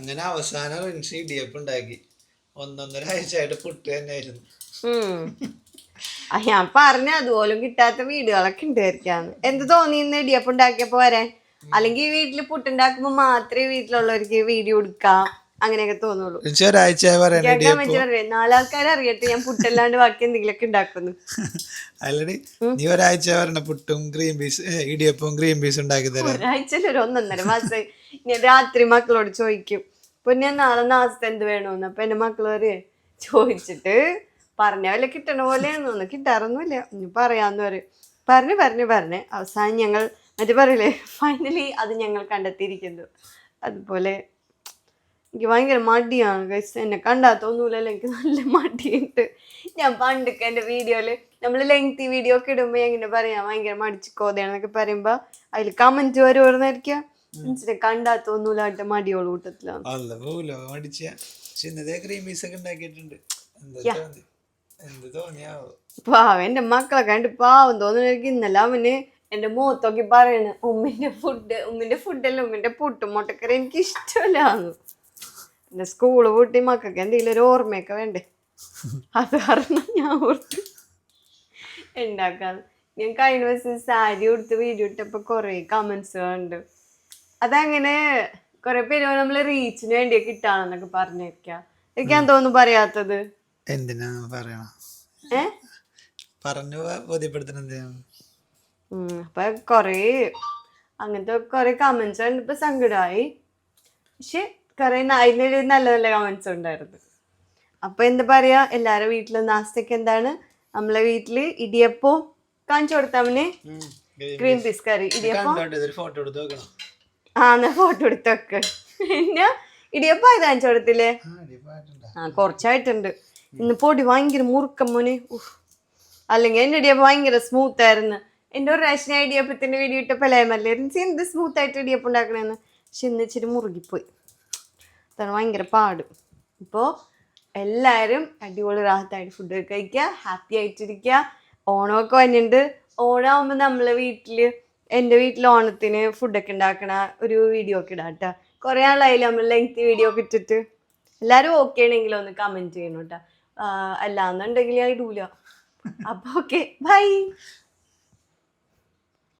അങ്ങനെ അവസാനം റിൻസ് ഇടിയപ്പം ഉണ്ടാക്കി. ഒന്നൊന്നര ആഴ്ചയായിട്ട് പുട്ട് തന്നെയായിരുന്നു. ആയിരുന്നു ഞാൻ പറഞ്ഞ അതുപോലും കിട്ടാത്ത വീടുകളൊക്കെ ഉണ്ടായിരിക്കാന്ന്. എന്ത് തോന്നി ഇന്ന് ഇടിയപ്പം ഉണ്ടാക്കിയപ്പോ വരെ അല്ലെങ്കിൽ വീട്ടിൽ പുട്ടുണ്ടാക്കുമ്പോ മാത്രമേ വീട്ടിലുള്ളവർക്ക് വീഡിയോ എടുക്കാം? അങ്ങനെയൊക്കെ തോന്നുള്ളൂ. നാലാൾക്കാരെ അറിയട്ടെ ഞാൻ പുട്ടല്ലാണ്ട് ബാക്കി എന്തെങ്കിലുമൊക്കെ ഉണ്ടാക്കുന്നു. അല്ലടി നീ ഒരാഴ്ച വരണ പുട്ടും ഗ്രീൻ പീസ് ഇടിയപ്പവും ഗ്രീൻ പീസ് ഉണ്ടാക്കി തരാം. ഒരാഴ്ചയിൽ ഒരു ഒന്നൊന്നര മാസം. ഞാൻ രാത്രി മക്കളോട് ചോദിക്കും പിന്നെ നാളെ നാസ്ത എന്ത് വേണമെന്ന് അപ്പൊ എന്റെ മക്കളോര് ചോദിച്ചിട്ട് പറഞ്ഞ പോലെ കിട്ടണ പോലെയാണെന്ന് കിട്ടാറൊന്നുമില്ല. ഇനി പറയാന്ന് പറയും. പറഞ്ഞു പറഞ്ഞു പറഞ്ഞ്. അവസാനം ഞങ്ങൾ മറ്റേ പറയില്ലേ ഫൈനലി അത് ഞങ്ങൾ കണ്ടെത്തിയിരിക്കുന്നു. അതുപോലെ എനിക്ക് ഭയങ്കര മടിയാണ് ഗൈസ് എന്നെ കണ്ടാൽ തോന്നൂലല്ലോ എനിക്ക് നല്ല മടിയുണ്ട്. ഞാൻ പണ്ടൊക്കെ എന്റെ വീഡിയോയിൽ നമ്മൾ ലെങ്തി വീഡിയോ ഒക്കെ ഇടുമ്പോൾ എങ്ങനെ പറയാം ഭയങ്കര മടിച്ച് കോതയാണെന്നൊക്കെ പറയുമ്പോൾ അതിൽ കമന്റ് വരുമായിരിക്കാം ഓർന്നായിരിക്കുക കണ്ടാൽ തോന്നൂല കേട്ടോ മടിയോൾ കൂട്ടത്തിലാണ്. അല്ല പോലോ മടിച്ച പക്ഷെ ഇന്നത്തെ ഗ്രീൻ പീസ് ഒക്കെ ഉണ്ടാക്കിയിട്ടുണ്ട്. പാവം എന്റെ മക്കളെ കണ്ട് പാവം തോന്നുന്നു ഇന്നലെ അവന് എന്റെ മുഖത്തൊക്കെ പറയണ ഉമ്മിന്റെ ഫുഡ് ഉമ്മിന്റെ ഫുഡല്ല ഉമ്മിന്റെ പുട്ടും മുട്ടക്കറി എനിക്ക് ഇഷ്ടമല്ലാന്ന്. പിന്നെ സ്കൂൾ പൂട്ടി മക്കൾക്ക് എന്തെങ്കിലും ഒരു ഓർമ്മയൊക്കെ വേണ്ടേ? അത് കാരണം ഞാൻ ഓർത്ത് ഉണ്ടാക്കാതെ ഞാൻ കഴിഞ്ഞ ദിവസം സാരി കൊടുത്ത് വീഡിയോ ഇട്ടപ്പോൾ കുറേ കമൻസ് ഉണ്ട് അതങ്ങനെ കുറെ പേര് നമ്മൾ റീച്ചിന് വേണ്ടിയൊക്കെ ഇട്ടാണെന്നൊക്കെ പറഞ്ഞേക്കാം എനിക്കാൻ തോന്നുന്നു പറയാത്തത്? എന്തിനാ പറയണ? പറഞ്ഞു അപ്പൊ കൊറേ അങ്ങനത്തെ കൊറേ കമന്റ്സ് കണ്ടപ്പോ സങ്കടമായി പക്ഷെ കൊറേ അതിനൊരു നല്ല നല്ല കമൻസ് ഉണ്ടായിരുന്നു. അപ്പോൾ എന്താ പറയുക എല്ലാവരും വീട്ടിലും നാസ്തയ്ക്ക് എന്താണ്? നമ്മളെ വീട്ടിൽ ഇടിയപ്പവും കാണിച്ചു കൊടുത്തവന് ഗ്രീൻ പീസ് കറി. ഇടിയപ്പം? ആ ഇതൊരു ഫോട്ടോ എടുത്ത് നോക്കണം ആ എന്നാ ഫോട്ടോ എടുത്തൊക്കെ പിന്നെ ഇടിയപ്പം ഇത് കാണിച്ചു കൊടുത്തില്ലേ? ആ കുറച്ചായിട്ടുണ്ട്. ഇന്ന് പൊടി ഭയങ്കര മുറുക്കം മോനെ. അല്ലെങ്കിൽ എന്റെ ഇടിയപ്പം ഭയങ്കര സ്മൂത്ത് ആയിരുന്നു. എന്റെ ഒരു പ്രാവശ്യം ഇടിയപ്പത്തിന്റെ വീഡിയോ ഇട്ടപ്പോൾ ലേമല്ലായിരുന്നു എന്ത് സ്മൂത്ത് ആയിട്ട് ഇടിയപ്പം ഉണ്ടാക്കണേന്ന്? പക്ഷെ ഇന്ന് ഇച്ചിരി മുറുകിപ്പോയി. അതാണ് ഭയങ്കര പാട്. ഇപ്പോൾ എല്ലാവരും അടിപൊളി റാഹത്തായിട്ട് ഫുഡ് കഴിക്കുക ഹാപ്പി ആയിട്ടിരിക്കുക. ഓണമൊക്കെ വന്നിട്ടുണ്ട് ഓണമാകുമ്പോൾ നമ്മളെ വീട്ടിൽ എന്റെ വീട്ടിൽ ഓണത്തിന് ഫുഡൊക്കെ ഉണ്ടാക്കണ ഒരു വീഡിയോ ഒക്കെ ഇടാം കേട്ടോ കുറേ ആളായില്ല നമ്മൾ ലെങ്ത് വീഡിയോ ഒക്കെ ഇട്ടിട്ട്? എല്ലാവരും ഓക്കെ ആണെങ്കിൽ ഒന്ന് കമന്റ് ചെയ്യണം കേട്ടോ അല്ലാന്നുണ്ടെങ്കിൽ ഇടൂല. അപ്പോൾ ഓക്കെ ബൈ